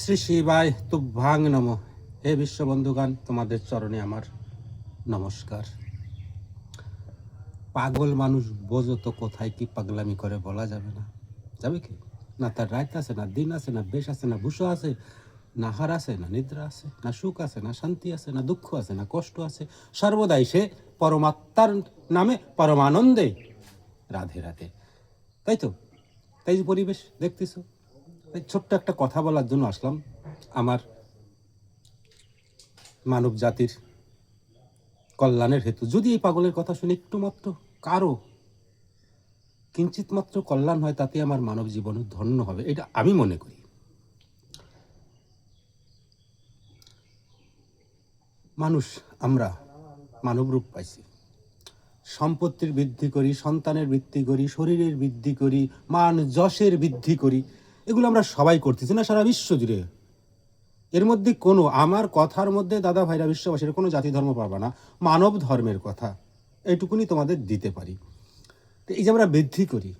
শ্রী শিবায় তুভ্যাং নম। হে বিশ্ববন্ধুগান তোমাদের চরণে আমার নমস্কার। পাগল মানুষ বোঝো তো কোথায় কি পাগলামি করে বলা যাবে না। যাবে কি? না তার রাত আছে, না দিন আছে, না বেশ আছে, না ভূষো আছে, না হার আছে, না নিদ্রা আছে, না সুখ আছে, না শান্তি আছে, না দুঃখ আছে, না কষ্ট আছে। সর্বদাই সে পরমাত্মার নামে, পরমানন্দে, রাধে রাধে। তাই তো? তাই পরিবেশ, দেখতেছো? ছোট্ট একটা কথা বলার জন্য আসলাম। আমার মানব জাতির কল্যাণের হেতু। যদি এই পাগলের কথা শুনে একটু মাত্র কারও কিঞ্চিত মাত্র কল্যাণ হয়, তাতে আমার মানব জীবন ধন্য হবে, এটা আমি মনে করি। মানুষ, আমরা মানব রূপ পাইছি। সম্পত্তির বৃদ্ধি করি, সন্তানের বৃদ্ধি করি, শরীরের বৃদ্ধি করি, মান যশের বৃদ্ধি করি। এগুলো আমরা সবাই করতেছি না, সারা বিশ্ব জুড়ে। এর মধ্যে কোনো, আমার কথার মধ্যে দাদা ভাইরা বিশ্ববাসীর কোনো জাতি ধর্ম পাবা না, মানব ধর্মের কথা। এইটুকুনি তোমাদের দিতে পারি। তো এই যে আমরা বৃদ্ধি করি,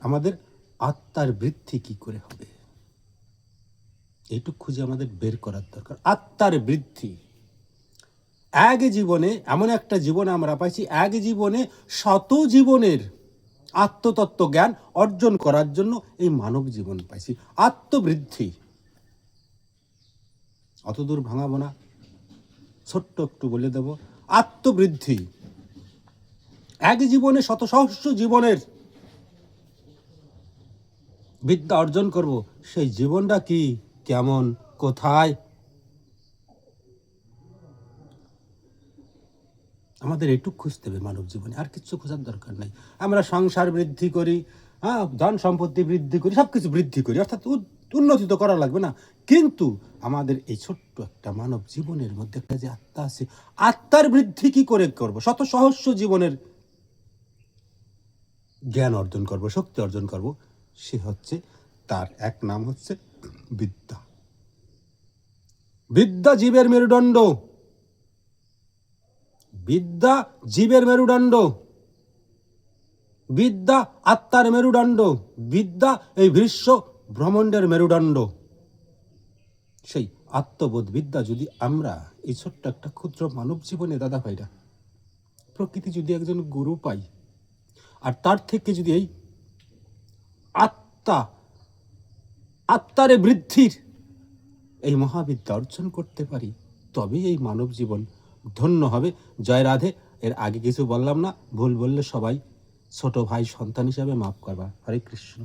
আমাদের আত্মার বৃদ্ধি কি করে হবে? এইটুক খুঁজে আমাদের বের করার দরকার। আত্মার বৃদ্ধি। এক জীবনে, এমন একটা জীবন আমরা পাইছি, এক জীবনে শত জীবনের আত্মতত্ত্ব জ্ঞান অর্জন করার জন্য এই মানব জীবন পাইছি। আত্মবৃদ্ধি। অত দূর ভাঙাবো না। ছোট্ট একটু বলে দেব। আত্মবৃদ্ধি। এক জীবনে শত সহস্র জীবনের বিদ্যা অর্জন করব। সেই জীবনটা কি? কেমন? কোথায়? আমাদের এইটুক খুঁজতে হবে মানব জীবনে আর কিছু খোঁজার দরকার নাই। আমরা সংসার বৃদ্ধি করি হ্যাঁ ধন সম্পত্তি বৃদ্ধি করি সব কিছু বৃদ্ধি করি, অর্থাৎ উন্নতি তো করা লাগবে না। কিন্তু আমাদের এই ছোট্ট একটা মানব জীবনের মধ্যে একটা যে আত্মা আছে, আত্মার বৃদ্ধি কি করে করব? শত সহস্র জীবনের জ্ঞান অর্জন করব, শক্তি অর্জন করব, সে হচ্ছে তার এক নাম হচ্ছে বিদ্যা বিদ্যা জীবের মেরুদণ্ড। বিদ্যা জীবের মেরুদণ্ড। বিদ্যা আত্মার মেরুদণ্ড। বিদ্যা এই বিশ্ব ব্রহ্মাণ্ডের মেরুদণ্ড। সেই আত্মবোধ বিদ্যা যদি আমরা এই ছোট্ট একটা ক্ষুদ্র মানব জীবনে দাদা ভাইরা, প্রকৃতি যদি একজন গুরু পাই, আর তার থেকে যদি এই আত্মা, আত্মারে বৃদ্ধির এই মহাবিদ্যা অর্জন করতে পারি, তবেই এই মানব জীবন ধন্য হবে। জয় রাধে। এর আগে কিছু বললাম না, ভুল বললে সবাই ছোট ভাই সন্তান হিসাবে মাফ করবা। হরে কৃষ্ণ।